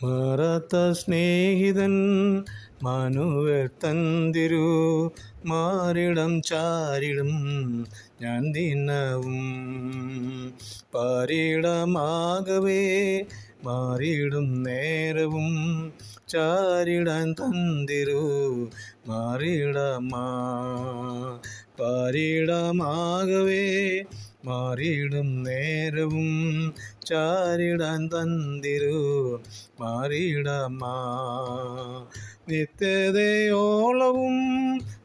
മാറാത്ത സ്നേഹിതൻ മാനുവർ തന്തിരു മാറിടം ചാരിടും ഞാൻ ദിനവും. പാരിടമാകവേ മാറിയിടും നേരവും. ചാരിടാൻ തന്തിരു മാറിടമാ പാരിടമാകവേ മാറിയിടും നേരവും ചാരിടാൻ തന്തിരു മാറിയിടമാ നിത്യതയോളവും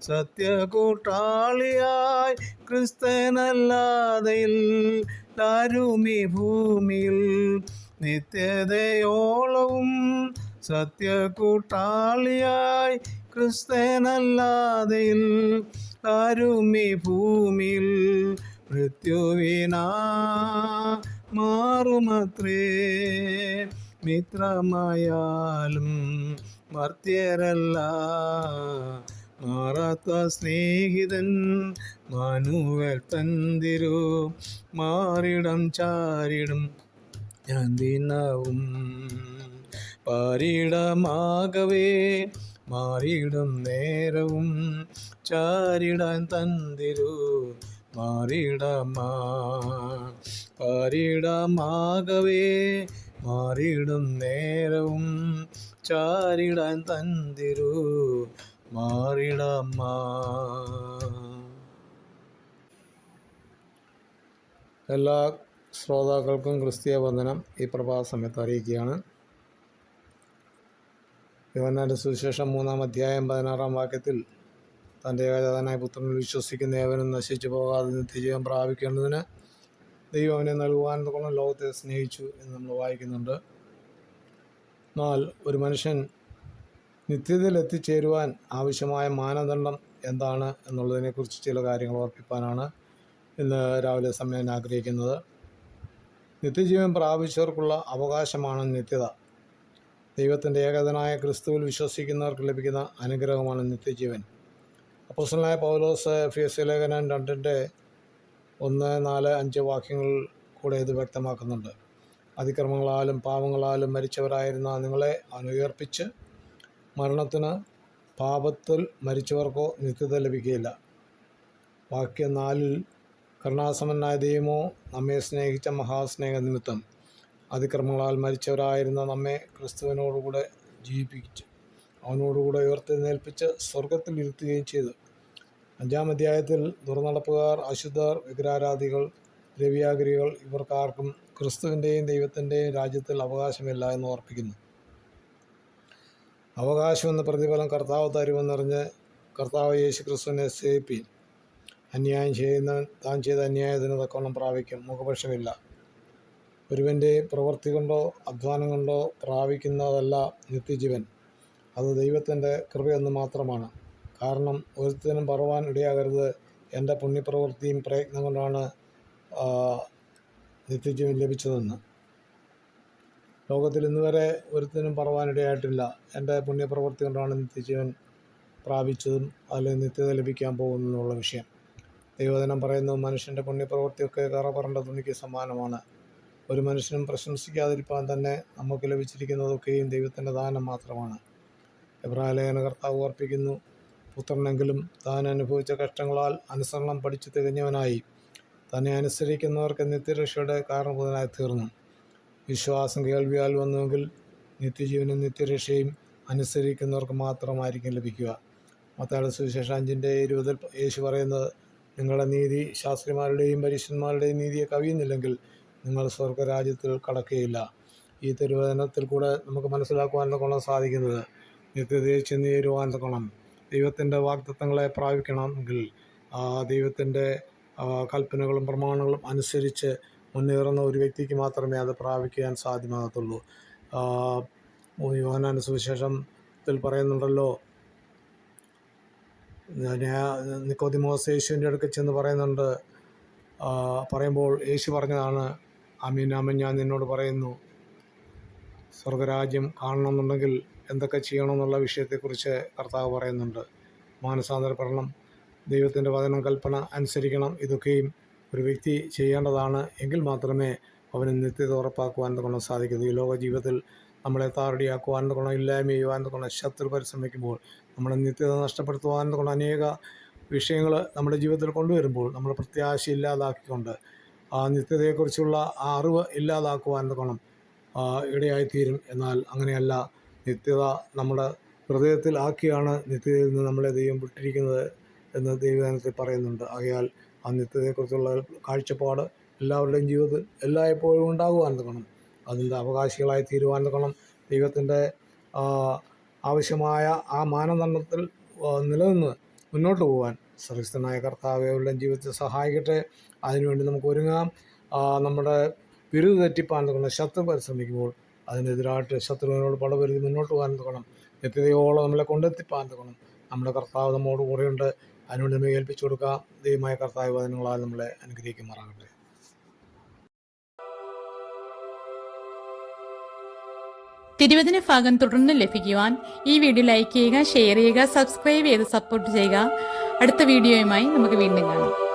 സത്യകൂട്ടാളിയായി ക്രിസ്തനല്ലാതെ ആരുമീ ഭൂമിയിൽ നിത്യതയോളവും സത്യകൂട്ടാളിയായി ക്രിസ്തനല്ലാതെ ആരുമീ ഭൂമിയിൽ മൃത്യുവിനാ മാറുമത്രേ. മിത്രമായാലും മർത്യരല്ല. മാറാത്ത സ്നേഹിതൻ മനുവൽ തന്തിരു. മാറിടം ചാരിടും ഞാൻ ദിനവും. പാരിടമാകവേ മാറിയിടും നേരവും. ചാരിടാൻ തന്തിരു. മാറിടമാ പാരിടമാകവേ മാറിയിടും നേരവും ചാരിടാൻ തന്തിരു മാറിടമാ എല്ലാ ശ്രോതാക്കൾക്കും ക്രിസ്തീയ വന്ദനം ഈ പ്രഭാത സമയത്ത് അറിയിക്കുകയാണ്. യോഹന്നാന്റെ സുവിശേഷം മൂന്നാം അധ്യായം പതിനാറാം വാക്യത്തിൽ തന്റെ ഏകജാതനായ പുത്രനിൽ വിശ്വസിക്കുന്ന ഏവനും നശിച്ചു പോകാതെ നിത്യജീവൻ പ്രാപിക്കേണ്ടതിന് ദൈവം അവനെ നൽകുവാൻ കൊണ്ട് ലോകത്തെ സ്നേഹിച്ചു എന്ന് നമ്മൾ വായിക്കുന്നുണ്ട്. എന്നാൽ ഒരു മനുഷ്യൻ നിത്യതയിൽ എത്തിച്ചേരുവാൻ ആവശ്യമായ മാനദണ്ഡം എന്താണ് എന്നുള്ളതിനെക്കുറിച്ച് ചില കാര്യങ്ങൾ ഓർപ്പിക്കാനാണ് ഇന്ന് രാവിലെ സമയം ഞാൻ ആഗ്രഹിക്കുന്നത്. നിത്യജീവൻ പ്രാപിച്ചവർക്കുള്ള അവകാശമാണ് നിത്യത. ദൈവത്തിന്റെ ഏകതനായ ക്രിസ്തുവിൽ വിശ്വസിക്കുന്നവർക്ക് ലഭിക്കുന്ന അനുഗ്രഹമാണ് നിത്യജീവൻ. അപ്പോസ്റ്റലായ പൗലോസ് എഫ് എസ് ലേഖനം രണ്ടിന്റെ ഒന്ന് നാല് അഞ്ച് വാക്യങ്ങൾ കൂടെ ഇത് വ്യക്തമാക്കുന്നുണ്ട്. അതിക്രമങ്ങളാലും പാവങ്ങളാലും മരിച്ചവരായിരുന്ന നിങ്ങളെ അനുയർപ്പിച്ച് മരണത്തിന് പാപത്തിൽ മരിച്ചവർക്കോ നിത്യത ലഭിക്കുകയില്ല. വാക്യം നാലിൽ കരുണാസമനായ ദൈവമോ നമ്മെ സ്നേഹിച്ച മഹാസ്നേഹ നിമിത്തം. അതിക്രമങ്ങളാൽ മരിച്ചവരായിരുന്ന നമ്മെ ക്രിസ്തുവിനോടുകൂടെ ജീവിപ്പിച്ചു അവനോടുകൂടെ ഉയർത്തെഴുന്നേൽപ്പിച്ച് സ്വർഗത്തിൽ ഇരുത്തുകയും ചെയ്തു. അഞ്ചാം അധ്യായത്തിൽ ദുർനടപ്പുകാർ അശുദ്ധർ വിഗ്രഹാരാധികൾ രവിയാഗ്രികൾ ഇവർക്കാർക്കും ക്രിസ്തുവിന്റെയും ദൈവത്തിന്റെയും രാജ്യത്തിൽ അവകാശമില്ല എന്ന് ഓർപ്പിക്കുന്നു. അവകാശമെന്ന പ്രതിഫലം കർത്താവ് തരുമെന്നറിഞ്ഞ് കർത്താവ് യേശു ക്രിസ്തുവിനെ സേവിപ്പി അന്യായം ചെയ്യുന്ന താൻ ചെയ്ത അന്യായത്തിന് തക്കവണ്ണം പ്രാപിക്കും. മുഖപക്ഷമില്ല. ഒരുവന്റെ പ്രവൃത്തി കൊണ്ടോ അധ്വാനം കൊണ്ടോ പ്രാപിക്കുന്നതല്ല നിത്യജീവൻ. അത് ദൈവത്തിന്റെ കൃപയെന്ന് മാത്രമാണ്. കാരണം ഒരുത്തനും പറവാൻ ഇടയാകരുത്. എന്റെ പുണ്യപ്രവൃത്തിയും പ്രയത്നം കൊണ്ടാണ് നിത്യജീവൻ ലഭിച്ചതെന്ന്. ലോകത്തിൽ ഇന്ന് വരെ ഒരുത്തിനും പറവാനിടയായിട്ടില്ല എന്റെ പുണ്യപ്രവൃത്തി കൊണ്ടാണ് നിത്യജീവൻ പ്രാപിച്ചതും അതിൽ നിത്യത ലഭിക്കാൻ പോകുന്നതെന്നുള്ള വിഷയം. ദൈവദിനം പറയുന്നു മനുഷ്യന്റെ പുണ്യപ്രവൃത്തിയൊക്കെ കറ പറണ്ട തുണിക്ക് സമാനമാണ് ഒരു മനുഷ്യനും പ്രശംസിക്കാതിരിക്കാൻ തന്നെ നമുക്ക് ലഭിച്ചിരിക്കുന്നതൊക്കെയും ദൈവത്തിന്റെ ദാനം മാത്രമാണ്. എബ്രാലേഖന കർത്താവ് ഓർപ്പിക്കുന്നു. പുത്രനെങ്കിലും താൻ അനുഭവിച്ച കഷ്ടങ്ങളാൽ അനുസരണം പഠിച്ചു തികഞ്ഞവനായി. തന്നെ അനുസരിക്കുന്നവർക്ക് നിത്യരക്ഷയുടെ കാരണഭൂതനായി തീർന്നു. വിശ്വാസം കേൾവിയാൽ വന്നുവെങ്കിൽ നിത്യജീവനും നിത്യരക്ഷയും അനുസരിക്കുന്നവർക്ക് മാത്രമായിരിക്കും ലഭിക്കുക. മത്തായുടെ സുവിശേഷ അഞ്ചിന്റെ ഇരുപതിൽ യേശു പറയുന്നത് നിങ്ങളുടെ നീതി ശാസ്ത്രിമാരുടെയും പരീക്ഷന്മാരുടെയും നീതിയെ കവിയുന്നില്ലെങ്കിൽ നിങ്ങൾ സ്വർഗരാജ്യത്തിൽ കടക്കുകയില്ല. ഈ തിരുവചനത്തിൽ കൂടെ നമുക്ക് മനസ്സിലാക്കുവാനുള്ള കൊള്ളാൻ സാധിക്കുന്നത് നിത്യതയെ ചെന്ന് ചേരുവാൻ കൊള്ളാം ദൈവത്തിന്റെ വാഗ്ദത്തങ്ങളെ പ്രാപിക്കണമെങ്കിൽ ദൈവത്തിന്റെ കൽപ്പനകളും പ്രമാണങ്ങളും അനുസരിച്ച് മുന്നേറുന്ന ഒരു വ്യക്തിക്ക് മാത്രമേ അത് പ്രാപിക്കാൻ സാധ്യമാകത്തുള്ളൂ. യോഹനാന സുവിശേഷത്തിൽ പറയുന്നുണ്ടല്ലോ ഞാൻ നിക്കോദിമോസ് യേശുവിന്റെ അടുക്കൽ ചെന്ന് പറയുന്നുണ്ട് പറയുമ്പോൾ യേശു പറഞ്ഞതാണ് അമീൻ അമീൻ ഞാൻ നിന്നോട് പറയുന്നു സ്വർഗരാജ്യം കാണണമെന്നുണ്ടെങ്കിൽ എന്തൊക്കെ ചെയ്യണമെന്നുള്ള വിഷയത്തെക്കുറിച്ച് കർത്താവ് പറയുന്നുണ്ട്. മാനസാന്തരപ്പെടണം. ദൈവത്തിന്റെ വചനം കൽപ്പന അനുസരിക്കണം. ഇതൊക്കെയും ഒരു വ്യക്തി ചെയ്യേണ്ടതാണ്. എങ്കിൽ മാത്രമേ അവന് നിത്യത ഉറപ്പാക്കുവാൻ തുടങ്ങണം സാധിക്കുന്നു ഈ ലോക ജീവിതത്തിൽ നമ്മളെ താറടിയാക്കുവാൻ തുടങ്ങണം ഇല്ലായ്മ ചെയ്യുവാൻ തുടങ്ങണം ശത്രു പരിശ്രമിക്കുമ്പോൾ നമ്മുടെ നിത്യത നഷ്ടപ്പെടുത്തുവാൻ തുടങ്ങണം അനേക വിഷയങ്ങൾ നമ്മുടെ ജീവിതത്തിൽ കൊണ്ടുവരുമ്പോൾ നമ്മൾ പ്രത്യാശ ഇല്ലാതാക്കിക്കൊണ്ട് ആ നിത്യതയെക്കുറിച്ചുള്ള ആ അറിവ് ഇല്ലാതാക്കുവാൻ തുടങ്ങണം ഇടയായിത്തീരും. എന്നാൽ അങ്ങനെയല്ല നിത്യത നമ്മുടെ ഹൃദയത്തിൽ ആക്കിയാണ് നിത്യതയിൽ നിന്ന് നമ്മളെ ദൈവം വിട്ടിരിക്കുന്നത് എന്ന് ദൈവദാനത്തിൽ പറയുന്നുണ്ട്. ആകയാൽ ആ നിത്യതയെക്കുറിച്ചുള്ള കാഴ്ചപ്പാട് എല്ലാവരുടെയും ജീവിതത്തിൽ എല്ലായ്പ്പോഴും ഉണ്ടാകുവാൻ തുടങ്ങണം അതിന്റെ അവകാശികളായി തീരുവാൻ തുടങ്ങണം ദൈവത്തിന്റെ ആവശ്യമായ ആ മാനദണ്ഡത്തിൽ നിലനിന്ന് മുന്നോട്ട് പോകാൻ സർവസ്തനായ കർത്താവ് ജീവിതത്തെ സഹായിക്കട്ടെ. അതിനുവേണ്ടി നമുക്ക് ഒരുങ്ങാം. നമ്മുടെ ബിരുദ തെറ്റിപ്പാൻ തുടങ്ങുന്ന ശത്രു പരിശ്രമിക്കുമ്പോൾ അതിനെതിരായിട്ട് ശത്രുവിനോട് പടപൊരുതി മുന്നോട്ട് പോകാൻ തുടങ്ങണം നിത്യതയോളം നമ്മളെ കൊണ്ടെത്തിപ്പാൻ തുടങ്ങണം നമ്മുടെ കർത്താവ് നമ്മോട് കൂടെയുണ്ട്. അതിനുവേണ്ടി നമ്മെ ഏൽപ്പിച്ചു കൊടുക്കാം. ദൈവമായ കർത്താവ് വചനങ്ങളാൽ നമ്മളെ അനുഗ്രഹിക്കുമാറാകട്ടെ. തിരുവചന ഭാഗം തുടർന്ന് ലഭിക്കുവാൻ ഈ വീഡിയോ ലൈക്ക് ചെയ്യുക ഷെയർ ചെയ്യുക സബ്സ്ക്രൈബ് ചെയ്ത് സപ്പോർട്ട് ചെയ്യുക. അടുത്ത വീഡിയോയുമായി നമുക്ക് വീണ്ടും കാണാം.